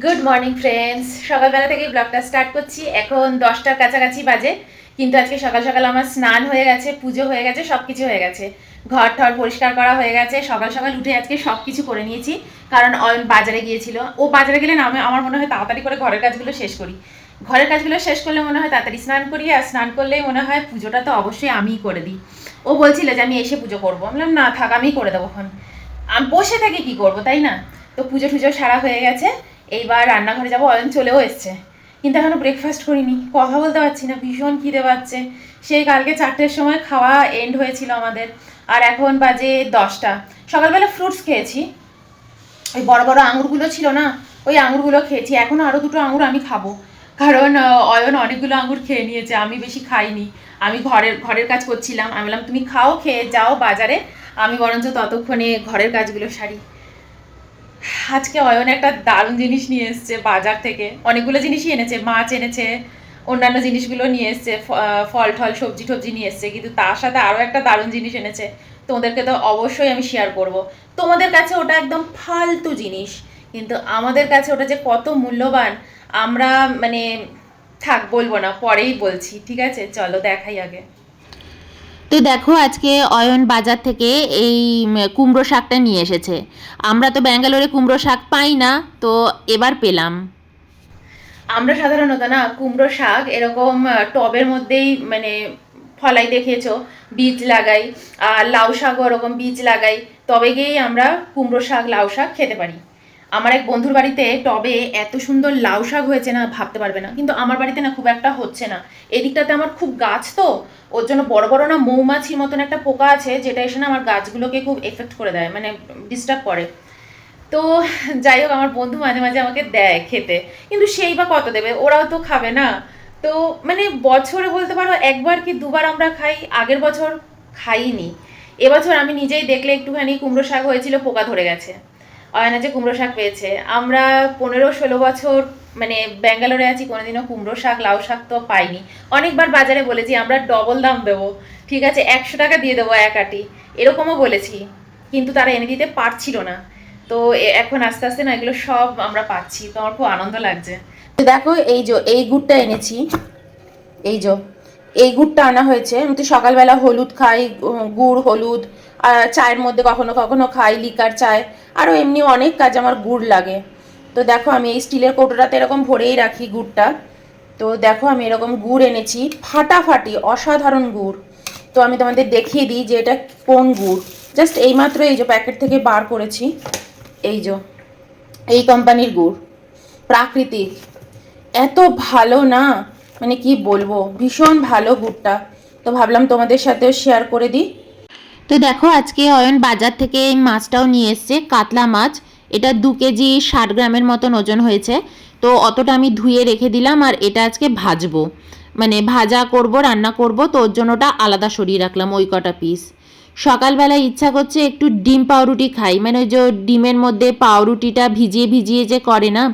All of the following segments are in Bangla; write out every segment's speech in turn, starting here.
গুড মর্নিং ফ্রেন্ডস সকালবেলা থেকে ব্লগটা স্টার্ট করছি। এখন দশটার কাছাকাছি বাজে, কিন্তু আজকে সকাল সকাল আমার স্নান হয়ে গেছে, পুজো হয়ে গেছে সব কিছু হয়ে গেছে। ঘর ঠর পরিষ্কার করা হয়ে গেছে। সকাল সকাল উঠে আজকে সব কিছু করে নিয়েছি, কারণ অয়ন বাজারে গিয়েছিল। ও বাজারে গেলে না, আমি, আমার মনে হয় তাড়াতাড়ি করে ঘরের কাজগুলো শেষ করি। ঘরের কাজগুলো শেষ করলে মনে হয় তাড়াতাড়ি স্নান করি, আর স্নান করলেই মনে হয় পুজোটা তো অবশ্যই আমিই করে দিই। ও বলছিল যে আমি এসে পুজো করব। আমি না, থাক, আমিই করে দেবো এখন। আমি, বসে থেকে কি করব, তাই না? তো পুজো টুজো সারা হয়ে গেছে। এইবার রান্নাঘরে যাব, অয়ন চলেও এসছে। কিন্তু এখনও ব্রেকফাস্ট করিনি, কথা বলতে পারছি না, ভীষণ খিদে পাচ্ছে। সেই কালকে চারটের সময় খাওয়া এন্ড হয়েছিল আমাদের, আর এখন বাজে দশটা। সকালবেলা ফ্রুটস খেয়েছি। ওই বড় বড় আঙুরগুলো ছিল না, ওই আঙুরগুলো খেয়েছি। এখনও আরও দুটো আঙুর আমি খাব। কারণ অয়ন অনেকগুলো আঙুর খেয়ে নিয়েছে, আমি বেশি খাইনি। আমি ঘরের ঘরের কাজ করছিলাম। আমি বললাম, তুমি খাও, খেয়ে যাও বাজারে। আমি বরঞ্চ ততক্ষণে ঘরের কাজগুলো সারি। আজকে অয়ন একটা দারুণ জিনিস নিয়ে এসছে বাজার থেকে। অনেকগুলো জিনিসই এনেছে, মাছ এনেছে, অন্যান্য জিনিসগুলো নিয়ে এসছে ফল টল, সবজি টবজি নিয়ে এসছে, কিন্তু তার সাথে আরও একটা দারুণ জিনিস এনেছে। তোমাদেরকে তো অবশ্যই আমি শেয়ার করব। তোমাদের কাছে ওটা একদম ফালতু জিনিস, কিন্তু আমাদের কাছে ওটা যে কত মূল্যবান, আমরা মানে থাক বলব না, পরেই বলছি, ঠিক আছে? চলো দেখাই আগে। তো দেখো আজকে অয়ন বাজার থেকে এই কুমড়ো শাকটা নিয়ে এসেছে। আমরা তো ব্যাঙ্গালোরে কুমড়ো শাক পাই না, তো এবার পেলাম। আমরা সাধারণত না কুমড়ো শাক এরকম টবের মধ্যেই মানে ফলাই দেখিয়েছো, বীজ লাগাই, আর লাউ শাকও ওরকম বীজ লাগাই, তবে গিয়েই আমরা কুমড়ো শাক, লাউ শাক খেতে পারি। আমার এক বন্ধুর বাড়িতে টবে এত সুন্দর লাউ শাক হয়েছে না, ভাবতে পারবে না। কিন্তু আমার বাড়িতে না খুব একটা হচ্ছে না। এদিকটাতে আমার খুব গাছ তো, ওর জন্য বড় বড় না মৌমাছির মতন একটা পোকা আছে, যেটা এসে না আমার গাছগুলোকে খুব এফেক্ট করে দেয় মানে ডিস্টার্ব করে। তো যাই হোক, আমার বন্ধু মাঝে মাঝে আমাকে দেয় খেতে। কিন্তু সেই বা কত দেবে? ওরাও তো খাবে না। তো মানে বছরে বলতে পারো, একবার কি দুবার আমরা খাই, আগের বছর খাইনি। এবছর আমি নিজেই দেখলে একটুখানি কুমড়ো শাক হয়েছিল, পোকা ধরে গেছে। অয়না যে কুমড়ো শাক পেয়েছে, আমরা পনেরো ষোলো বছর মানে ব্যাঙ্গালোরে আছি, কোনোদিনও কুমড়ো শাক, লাউ শাক তো পাইনি। অনেকবার বাজারে বলেছি, আমরা ডবল দাম দেবো। ঠিক আছে, একশো টাকা দিয়ে দেবো এক আটি। এরকমও বলেছি, কিন্তু তারা এনে দিতে পারছিল না। তো এখন আস্তে আস্তে না এগুলো সব আমরা পাচ্ছি। তো আমার খুব আনন্দ লাগছে। দেখো, এই যে, এই গুড়টা এনেছি। এই যে এই গুড়টা আনা হয়েছে। আমি তো সকালবেলা হলুদ খাই, গুড়, হলুদ চায়ের মধ্যে কখনো কখনো খাই, লিকার চায়। আরও এমনি অনেক কাজ আমার গুড় লাগে। তো দেখো, আমি এই স্টিলের কৌটোটাতে এরকম ভরেই রাখি গুড়টা। তো দেখো, আমি এরকম গুড় এনেছি, ফাটাফাটি, অসাধারণ গুড়। তো আমি তোমাদের দেখিয়ে দিই যে এটা কোন গুড়। জাস্ট এইমাত্র এই যে প্যাকেট থেকে বার করেছি, এই যে, এই কোম্পানির গুড়। প্রাকৃতিক। এত ভালো না? মানে কি বলব? ভীষণ ভালো গুড়টা তো ভাবলাম তোমাদের সাথেও শেয়ার করে দিই। তো দেখো, আজকে অয়ন বাজার থেকে এই মাছটাও নিয়ে এসছে, কাতলা মাছ। এটা দু কেজি ষাট গ্রামের মতন ওজন হয়েছে। তো অতটা আমি ধুয়ে রেখে দিলাম আর এটা আজকে ভাজবো। মানে ভাজা করব, রান্না করব, তো ওর জন্য ওটা আলাদা সরিয়ে রাখলাম ওই কটা পিস সকালবেলায় ইচ্ছা করছে একটু ডিম পাউরুটি খাই। মানে ওই যে ডিমের মধ্যে পাউরুটিটা ভিজিয়ে ভিজিয়ে যে করে না,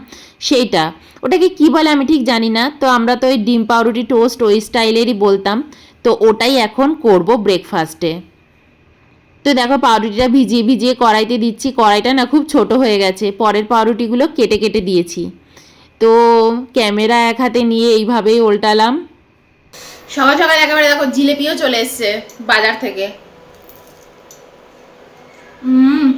সেইটা। ওটাকে কি বলে আমি ঠিক জানি না, তো আমরা তো ওই ডিম পাউরুটি টোস্ট ওই স্টাইলেরই বলতাম। তো ওটাই এখন করব ব্রেকফাস্টে। তো দেখো পাউরুটিটা ভিজিয়ে ভিজিয়ে কড়াইতে দিচ্ছি। কড়াইটা না খুব ছোট হয়ে গেছে। পরের পাউরুটিগুলো কেটে কেটে দিয়েছি। তো ক্যামেরা এক হাতে নিয়ে এইভাবেই উল্টালাম সকাল সকাল একেবারে দেখো জিলেপিও চলে এসছে বাজার থেকে। হুম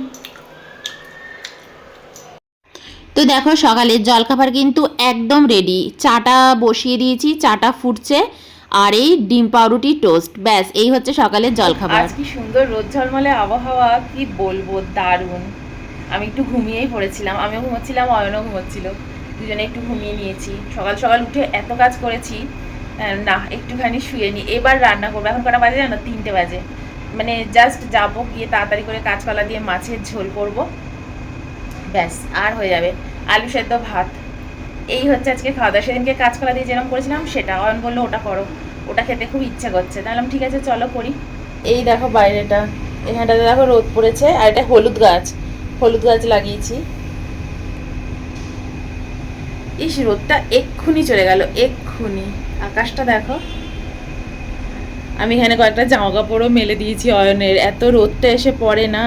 তো দেখো সকালের জলখাবার কিন্তু একদম রেডি চাটা বসিয়ে দিয়েছি, চাটা ফুটছে, আর এই ডিম পাউরুটি টোস্ট ব্যাস, এই হচ্ছে সকালের জলখাবার। কি সুন্দর রোদ ঝলমলে আবহাওয়া, কি বলব, দারুণ। আমি একটু ঘুমিয়েই পড়েছিলাম, আমিও ঘুমোচ্ছিলাম, অয়নও ঘুমোচ্ছিল। দুজনে একটু ঘুমিয়ে নিয়েছি। সকাল সকাল উঠে এত কাজ করেছি না, একটুখানি শুয়ে নি। এবার রান্না করব। এখন কটা বাজে জানো? তিনটে বাজে। মানে জাস্ট যাব, গিয়ে তাড়াতাড়ি করে কাঁচকলা দিয়ে মাছের ঝোল করব। ব্যাস, আর হয়ে যাবে। আলু সেদ্ধ ভাত। এই হচ্ছে আজকে খাওয়া দাওয়া। সেদিনকে কাঁচকলা দিয়ে যেরকম করেছিলাম, সেটা। অয়ন বলল, ওটা করো। ওটা খেতে খুব ইচ্ছা করছে। তাহলে ঠিক আছে, চলো করি। এই দেখো বাইরেটা। এখানটাতে দেখো রোদ পড়েছে, আর এটা হলুদ গাছ। হলুদ গাছ লাগিয়েছি। ইস, রোদটা এক্ষুনি চলে গেল, এক্ষুনি। আকাশটা দেখো। আমি এখানে কয়েকটা জামা কাপড়ও মেলে দিয়েছি অয়নের। এত রোদটা এসে পড়ে না।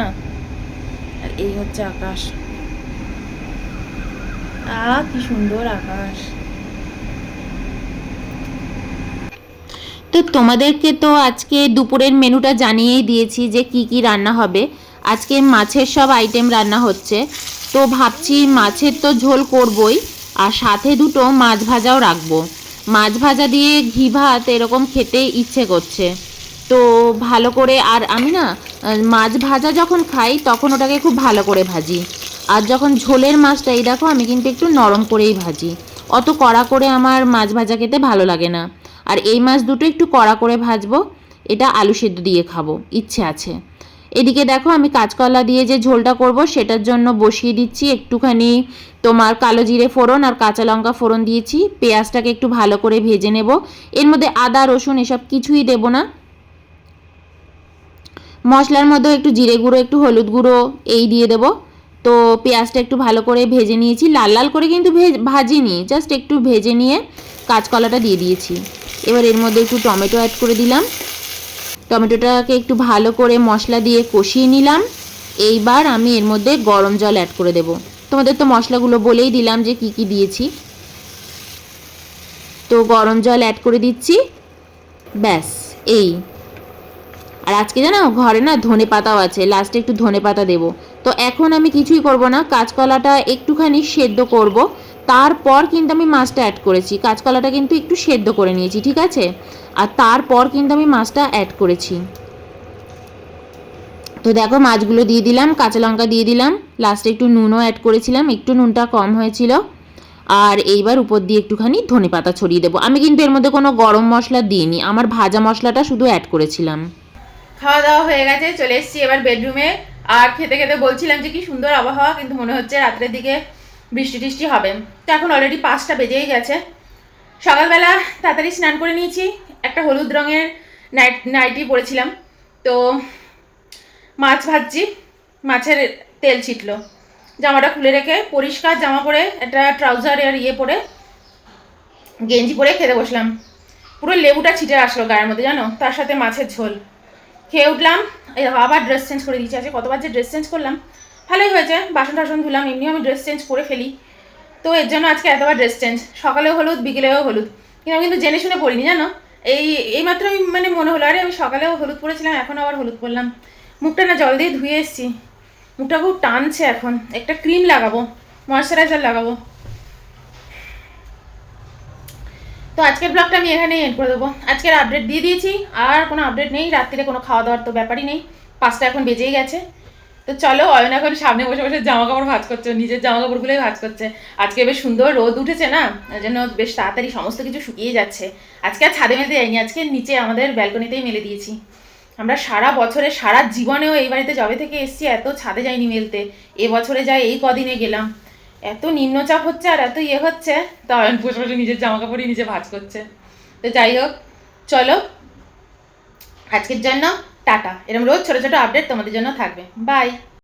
আর এই হচ্ছে আকাশ। কি সুন্দর আকাশ। তো তোমাদেরকে তো আজকে দুপুরের মেনুটা জানিয়েই দিয়েছি যে কি কি রান্না হবে। আজকে মাছের সব আইটেম রান্না হচ্ছে। তো ভাবছি মাছের তো ঝোল করবই, আর সাথে দুটো মাছ ভাজাও রাখব। মাছ ভাজা দিয়ে ঘি ভাত এরকম খেতে ইচ্ছে করছে। তো ভালো করে আর আমি না মাছ ভাজা যখন খাই তখন ওটাকে খুব ভালো করে ভাজি। আর যখন ঝোলের মাছটা, এই দেখো আমি কিন্তু একটু নরম করেই ভাজি। অত কড়া করে আমার মাছ ভাজা খেতে ভালো লাগে না। আর এই মাছ দুটো একটু কড়া করে ভাজবো, এটা আলু সেদ্ধ দিয়ে খাব, ইচ্ছে আছে। এদিকে দেখো, আমি কাঁচকলা দিয়ে যে ঝোলটা করব, সেটার জন্য বসিয়ে দিচ্ছি একটুখানি তোমার কালো জিরে ফোড়ন আর কাঁচা লঙ্কা ফোড়ন দিয়েছি। পেঁয়াজটাকে একটু ভালো করে ভেজে নেব। এর মধ্যে আদা, রসুন এসব কিছুই দেব না। মশলার মধ্যে একটু জিরে গুঁড়ো, একটু হলুদ গুঁড়ো, এই দিয়ে দেবো। তো পেঁয়াজটা একটু ভালো করে ভেজে নিয়েছি। লাল লাল করে কিন্তু ভেজ ভাজিনি, জাস্ট একটু ভেজে নিয়ে কাঁচকলাটা দিয়ে দিয়েছি। এবার এর মধ্যে একটু টমেটো অ্যাড করে দিলাম। টমেটোটাকে একটু ভালো করে মশলা দিয়ে কষিয়ে নিলাম। এইবার আমি এর মধ্যে গরম জল অ্যাড করে দেব। তোমাদের তো মশলাগুলো বলেই দিলাম যে কি কি দিয়েছি। তো গরম জল অ্যাড করে দিচ্ছি। ব্যাস, এই। আর আজকে জানো, ঘরে না ধনে পাতাও আছে লাস্টে একটু ধনে পাতা দেবো। তো এখন আমি কিছুই করব না, কাঁচকলাটা একটুখানি সেদ্ধ করব। তারপর কিন্তু আমি মাছটা অ্যাড করেছি। কাঁচকলাটা কিন্তু একটু সেদ্ধ করে নিয়েছি, ঠিক আছে? আর তারপর কিন্তু আমি মাছটা অ্যাড করেছি। তো দেখো, মাছগুলো দিয়ে দিলাম, কাঁচা লঙ্কা দিয়ে দিলাম। লাস্টে একটু নুনও অ্যাড করেছিলাম, একটু নুনটা কম হয়েছিল। আর এইবার উপর দিয়ে একটুখানি ধনে পাতা ছড়িয়ে দেবো। আমি কিন্তু এর মধ্যে কোনো গরম মশলা দিইনি, আমার ভাজা মশলাটা শুধু অ্যাড করেছিলাম। খাওয়া দাওয়া হয়ে গেছে, চলে এসেছি এবার বেডরুমে আর খেতে খেতে বলছিলাম যে কি সুন্দর আবহাওয়া, কিন্তু মনে হচ্ছে রাত্রের দিকে বৃষ্টি টিষ্টি হবে। তো এখন অলরেডি পাঁচটা বেজেই গেছে। সকালবেলা তাড়াতাড়ি স্নান করে নিয়েছি। একটা হলুদ রঙের নাইট নাইটি পরেছিলাম। তো মাছ ভাজছি। মাছের তেল ছিটলো। জামাটা খুলে রেখে পরিষ্কার জামা পরে একটা ট্রাউজার আর ইয়ে পরে গেঞ্জি পরে খেতে বসলাম। পুরো লেবুটা ছিটে আসলো গায়ের মধ্যে, জানো? তার সাথে মাছের ঝোল। খেয়ে উঠলাম আবার ড্রেস চেঞ্জ করে দিয়েছি। আজকে কতবার যে ড্রেস চেঞ্জ করলাম ভালোই হয়েছে, বাসন টাসন ধুলাম, এমনিও আমি ড্রেস চেঞ্জ করে ফেলি। তো এর জন্য আজকে এতবার ড্রেস চেঞ্জ সকালেও হলুদ, বিকেলেও হলুদ। কিন্তু আমি কিন্তু জেনে শুনে পড়িনি, জানো? এই এইমাত্র আমি মানে মনে হলো, আরে আমি সকালেও হলুদ পরেছিলাম, এখন আবার হলুদ পরলাম। মুখটা না জল দিয়ে ধুয়ে এসেছি। মুখটা খুব টানছে এখন। একটা ক্রিম লাগাবো ময়শ্চারাইজার লাগাবো। তো আজকের ব্লগটা আমি এখানেই এন্ড করে দেবো। আজকের আপডেট দিয়ে দিয়েছি, আর কোনো আপডেট নেই। রাত্রিরে কোনো খাওয়া দাওয়ার তো ব্যাপারই নেই। পাঁচটা এখন বেজেই গেছে। তো চলো অয়ন এখন সামনে বসে বসে জামা কাপড় ভাজ করছে নিজের জামা কাপড়গুলোই ভাজ করছে। আজকে বেশ সুন্দর রোদ উঠেছে না? ওই জন্য বেশ তাড়াতাড়ি সমস্ত কিছু শুকিয়ে যাচ্ছে। আজকে আর ছাদে মেলতে যাইনি, আজকে নিচে আমাদের ব্যালকনিতেই মেলে দিয়েছি। আমরা সারা বছরে, সারা জীবনেও এই বাড়িতে জবে থেকে এসছি, এত ছাদে যাইনি মেলতে। এ বছরে যাই এই কদিনে গেলাম। এত নিম্নচাপ হচ্ছে আর এত ইয়ে হচ্ছে। তা অয়ন বসে বসে নিজের জামা কাপড়ই নিজে ভাজ করছে। তো যাই হোক, চলো। আজকের জন্য টাটা। এরকম রোজ ছোটো ছোটো আপডেট তোমাদের জন্য থাকবে। বাই